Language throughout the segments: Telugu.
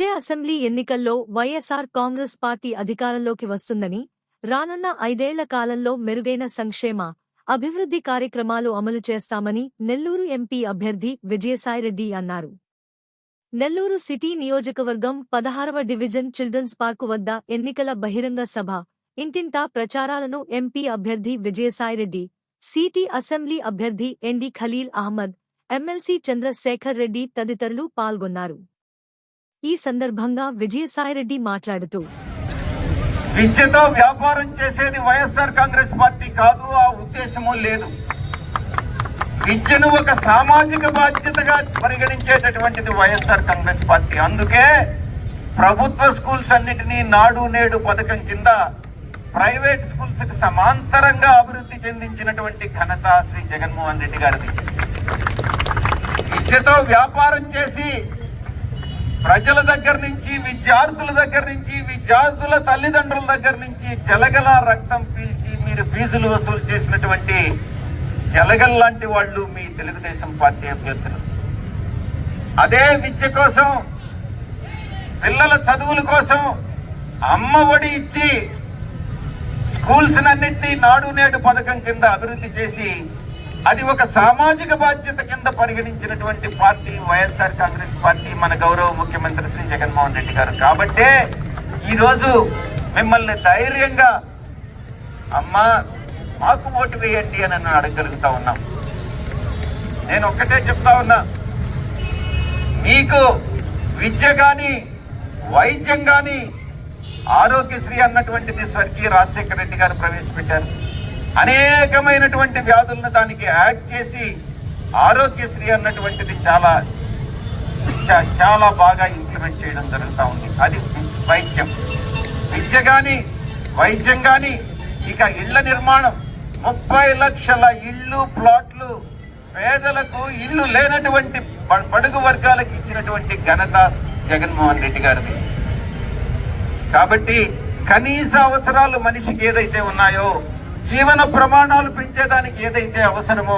వచ్చే అసెంబ్లీ ఎన్నికల్లో వైఎస్ఆర్ కాంగ్రెస్ పార్టీ అధికారంలోకి వస్తుందని రానున్న ఐదేళ్ళ కాలంలో మెరుగైన సంక్షేమ అభివృద్ధి కార్యక్రమాలు అమలు చేస్తామని నెల్లూరు ఎంపీ అభ్యర్థి విజయసాయిరెడ్డి అన్నారు. నెల్లూరు సిటీ నియోజకవర్గం పదహారవ డివిజన్ చిల్డ్రన్స్ పార్కు వద్ద ఎన్నికల బహిరంగ సభ ఇంటింటా ప్రచారాలను ఎంపీ అభ్యర్థి విజయసాయిరెడ్డి సిటీ అసెంబ్లీ అభ్యర్థి ఎండి ఖలీల్ అహ్మద్ ఎమ్మెల్సీ చంద్రశేఖర్ రెడ్డి తదితరులు పాల్గొన్నారు. ఈ సందర్భంగా విజయసాయిరెడ్డి మాట్లాడుతూ విద్యతో వ్యాపారం చేసేది వైఎస్ఆర్ కాంగ్రెస్ పార్టీ కాదు ఆ ఉద్దేశము లేదు. విద్యను ఒక సామాజిక బాధ్యతగా పరిగణించేటటువంటిది వైఎస్ఆర్ కాంగ్రెస్ పార్టీ. అందుకే ప్రభుత్వ స్కూల్స్ అన్నిటినీ నాడు నేడు పథకం కింద ప్రైవేట్ స్కూల్స్కి సమాంతరంగా అభివృద్ధి చెందించినటువంటి ఘనత శ్రీ జగన్మోహన్ రెడ్డి గారిది. విద్యతో వ్యాపారం చేసి ప్రజల దగ్గర నుంచి విద్యార్థుల దగ్గర నుంచి విద్యార్థుల తల్లిదండ్రుల దగ్గర నుంచి జలగల రక్తం పీల్చి మీరు ఫీజులు వసూలు చేసినటువంటి జలగల్ లాంటి వాళ్ళు మీ తెలుగుదేశం పార్టీ అభ్యర్థులు. అదే విద్య కోసం పిల్లల చదువుల కోసం అమ్మ ఒడి ఇచ్చి స్కూల్స్ అన్నింటినీ నాడు నేడు పథకం కింద అభివృద్ధి చేసి అది ఒక సామాజిక బాధ్యత కింద పరిగణించినటువంటి పార్టీ వైఎస్ఆర్ కాంగ్రెస్ పార్టీ మన గౌరవ ముఖ్యమంత్రి శ్రీ జగన్మోహన్ రెడ్డి గారు. కాబట్టే ఈరోజు మిమ్మల్ని ధైర్యంగా అమ్మా మాకు ఓటు వేయండి అని నన్ను అడగగలుగుతా ఉన్నాం. నేను ఒక్కటే చెప్తా ఉన్నా మీకు విద్య కానీ వైద్యం కానీ ఆరోగ్యశ్రీ అన్నటువంటిది స్వర్గీయ రాజశేఖర రెడ్డి గారు ప్రవేశపెట్టారు. అనేకమైనటువంటి వ్యాధులను దానికి యాడ్ చేసి ఆరోగ్యశ్రీ అన్నటువంటిది చాలా చాలా బాగా ఇంప్లిమెంట్ చేయడం జరుగుతూ ఉంది. అది వైద్యం. విద్య కానీ వైద్యం కానీ ఇక ఇళ్ళ నిర్మాణం. ముప్పై లక్షల ఇళ్ళు ప్లాట్లు పేదలకు ఇల్లు లేనటువంటి పడుగు బడుగు వర్గాలకు ఇచ్చినటువంటి ఘనత జగన్మోహన్ రెడ్డి గారిది. కాబట్టి కనీస అవసరాలు మనిషికి ఏదైతే ఉన్నాయో జీవన ప్రమాణాలు పెంచేదానికి ఏదైతే అవసరమో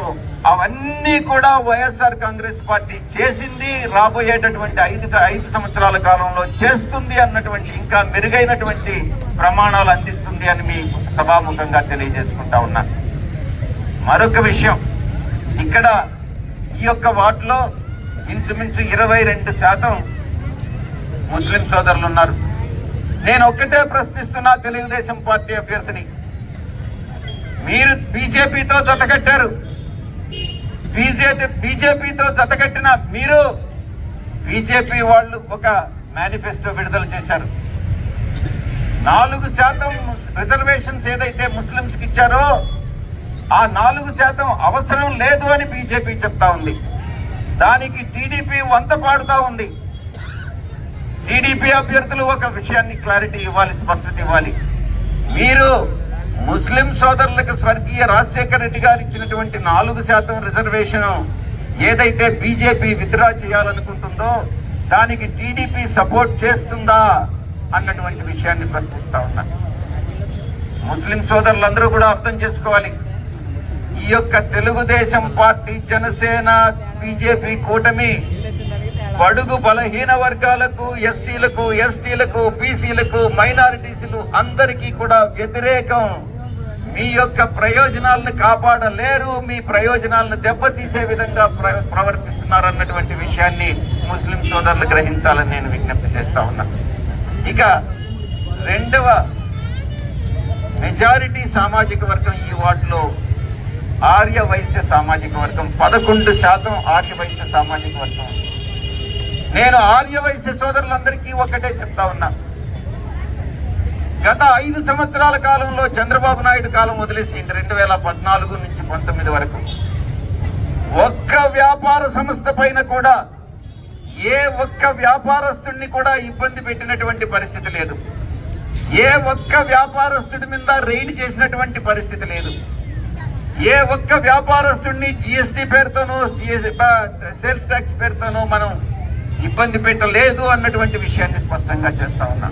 అవన్నీ కూడా వైఎస్ఆర్ కాంగ్రెస్ పార్టీ చేసింది రాబోయేటటువంటి ఐదు ఐదు సంవత్సరాల కాలంలో చేస్తుంది అన్నటువంటి ఇంకా మెరుగైనటువంటి ప్రమాణాలు అందిస్తుంది అని మీ సభాముఖంగా తెలియజేసుకుంటా ఉన్నా. మరొక విషయం ఇక్కడ ఈ యొక్క వార్డులో ఇంచుమించు ఇరవై రెండు శాతం ముస్లిం సోదరులు ఉన్నారు. నేను ఒక్కటే ప్రశ్నిస్తున్నా తెలుగుదేశం పార్టీ అభ్యర్థిని. మీరు బీజేపీతో జతకట్టారు బీజేపీ బీజేపీతో జతకట్టిన మీరు బీజేపీ వాళ్ళు ఒక మేనిఫెస్టో విడుదల చేశారు. నాలుగు శాతం రిజర్వేషన్స్ ఏదైతే ముస్లిమ్స్కి ఇచ్చారో ఆ నాలుగు శాతం అవసరం లేదు అని బీజేపీ చెప్తా ఉంది. దానికి టీడీపీ వంత పాడుతూ ఉంది. టీడీపీ అభ్యర్థులు ఒక విషయాన్ని క్లారిటీ ఇవ్వాలి స్పష్టత ఇవ్వాలి. మీరు ముస్లిం సోదరులకు స్వర్గీయ రాజశేఖర రెడ్డి గారు ఇచ్చినటువంటి నాలుగు శాతం రిజర్వేషన్ ఏదైతే బీజేపీ విత్డ్రా చేయాలనుకుంటుందో దానికి టీడీపీ సపోర్ట్ చేస్తుందా అన్నటువంటి విషయాన్ని ప్రశ్నిస్తా ఉన్నా. ముస్లిం సోదరులందరూ కూడా అర్థం చేసుకోవాలి. ఈ యొక్క తెలుగుదేశం పార్టీ జనసేన బీజేపీ కూటమి బడుగు బలహీన వర్గాలకు ఎస్సీలకు ఎస్టీలకు బీసీలకు మైనారిటీసులు అందరికీ కూడా వ్యతిరేకం. మీ యొక్క ప్రయోజనాలను కాపాడలేరు మీ ప్రయోజనాలను దెబ్బతీసే విధంగా ప్ర- ప్రవర్తిస్తున్నారు అన్నటువంటి విషయాన్ని ముస్లిం సోదరులు గ్రహించాలని నేను విజ్ఞప్తి చేస్తా ఉన్నా. ఇక రెండవ మెజారిటీ సామాజిక వర్గం ఈ వార్డులో ఆర్య వైశ్య సామాజిక వర్గం. పదకొండు శాతం ఆర్య వైశ్య సామాజిక వర్గం. ఉంది. నేను ఆర్య వైశ్య సోదరులందరికీ ఒకటే చెప్తా ఉన్నా. గత ఐదు సంవత్సరాల కాలంలో చంద్రబాబు నాయుడు కాలం వదిలేసి రెండు వేల పద్నాలుగు నుంచి పంతొమ్మిది వరకు. ఒక్క వ్యాపార సంస్థ పైన కూడా ఏ ఒక్క వ్యాపారస్తుడిని కూడా ఇబ్బంది పెట్టినటువంటి పరిస్థితి లేదు. ఏ ఒక్క వ్యాపారస్తుడి మీద రెయిడ్ చేసినటువంటి పరిస్థితి లేదు. ఏ ఒక్క వ్యాపారస్తుడిని జిఎస్టి పేరుతోనో సేల్స్ ట్యాక్స్ పేరుతోనో మనం ఇబ్బంది పెట్టలేదు అన్నటువంటి విషయాన్ని స్పష్టంగా చేస్తా ఉన్నా.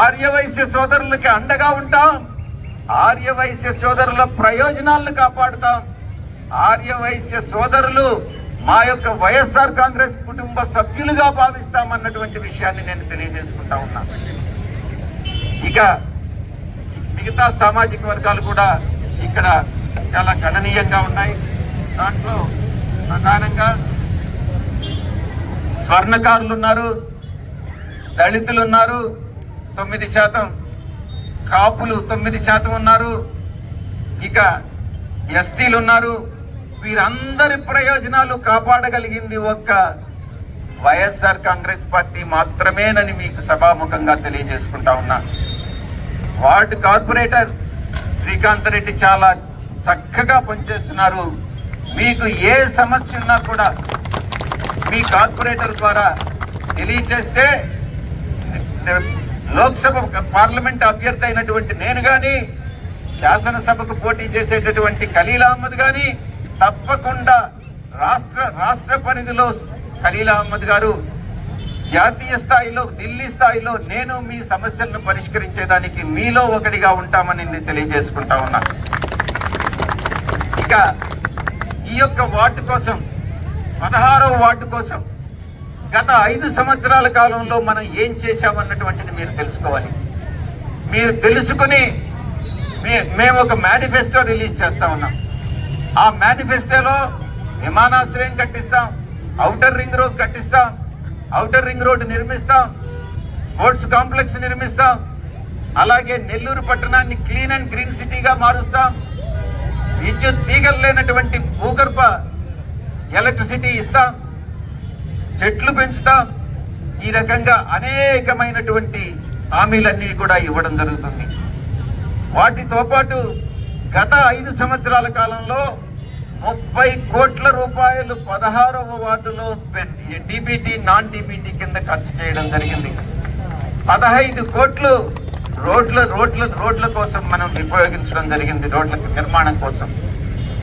ఆర్యవైశ్య సోదరులకి అండగా ఉంటాం. ఆర్యవైశ్య సోదరుల ప్రయోజనాలను కాపాడుతాం. ఆర్యవైశ్య సోదరులు మా యొక్క వైఎస్ఆర్ కాంగ్రెస్ కుటుంబ సభ్యులుగా భావిస్తామన్నటువంటి విషయాన్ని నేను తెలియజేసుకుంటా ఉన్నా. ఇక మిగతా సామాజిక వర్గాలు కూడా ఇక్కడ చాలా గణనీయంగా ఉన్నాయి. దాంట్లో ప్రధానంగా స్వర్ణకారులు ఉన్నారు దళితులు ఉన్నారు తొమ్మిది శాతం. కాపులు తొమ్మిది శాతం ఉన్నారు. ఇక ఎస్టీలు ఉన్నారు వీరందరి ప్రయోజనాలు కాపాడగలిగింది ఒక్క వైఎస్ఆర్ కాంగ్రెస్ పార్టీ మాత్రమేనని మీకు సభాముఖంగా తెలియజేసుకుంటా ఉన్నా. వార్డు కార్పొరేటర్ శ్రీకాంత్ రెడ్డి చాలా చక్కగా పనిచేస్తున్నారు. మీకు ఏ సమస్య ఉన్నా కూడా మీ కార్పొరేటర్ ద్వారా తెలియజేస్తే లోక్సభ పార్లమెంట్ అభ్యర్థి అయినటువంటి నేను కానీ శాసనసభకు పోటీ చేసేటటువంటి ఖలీల్ అహ్మద్ కానీ తప్పకుండా రాష్ట్ర రాష్ట్ర పరిధిలో ఖలీల్ అహ్మద్ గారు జాతీయ స్థాయిలో ఢిల్లీ స్థాయిలో నేను మీ సమస్యలను పరిష్కరించేదానికి మీలో ఒకటిగా ఉంటామని నేను తెలియజేసుకుంటా ఉన్నా. ఇక ఈ యొక్క వార్డు కోసం పదహారవ వార్డు కోసం గత ఐదు సంవత్సరాల కాలంలో మనం ఏం చేశామన్నటువంటిది మీరు తెలుసుకోవాలి. మీరు తెలుసుకుని మే- మేము ఒక మేనిఫెస్టో రిలీజ్ చేస్తా ఉన్నాం. ఆ మేనిఫెస్టోలో విమానాశ్రయం కట్టిస్తాం ఔటర్ రింగ్ రోడ్ కట్టిస్తాం ఔటర్ రింగ్ రోడ్ నిర్మిస్తాం స్పోర్ట్స్ కాంప్లెక్స్ నిర్మిస్తాం అలాగే నెల్లూరు పట్టణాన్ని క్లీన్ అండ్ గ్రీన్ సిటీగా మారుస్తాం. విద్యుత్ తీగలు లేనటువంటి భూగర్భ ఎలక్ట్రిసిటీ ఇస్తాం చెట్లు పెంచుతాం ఈ రకంగా అనేకమైనటువంటి హామీలన్నీ కూడా ఇవ్వడం జరుగుతుంది. వాటితో పాటు గత ఐదు సంవత్సరాల కాలంలో ముప్పై కోట్ల రూపాయలు పదహారవ వార్డులో డిబిటీ నాన్ డిబిటీ కింద ఖర్చు చేయడం జరిగింది. పదహైదు కోట్లు రోడ్ల రోడ్ల రోడ్ల కోసం మనం ఉపయోగించడం జరిగింది రోడ్ల నిర్మాణం కోసం.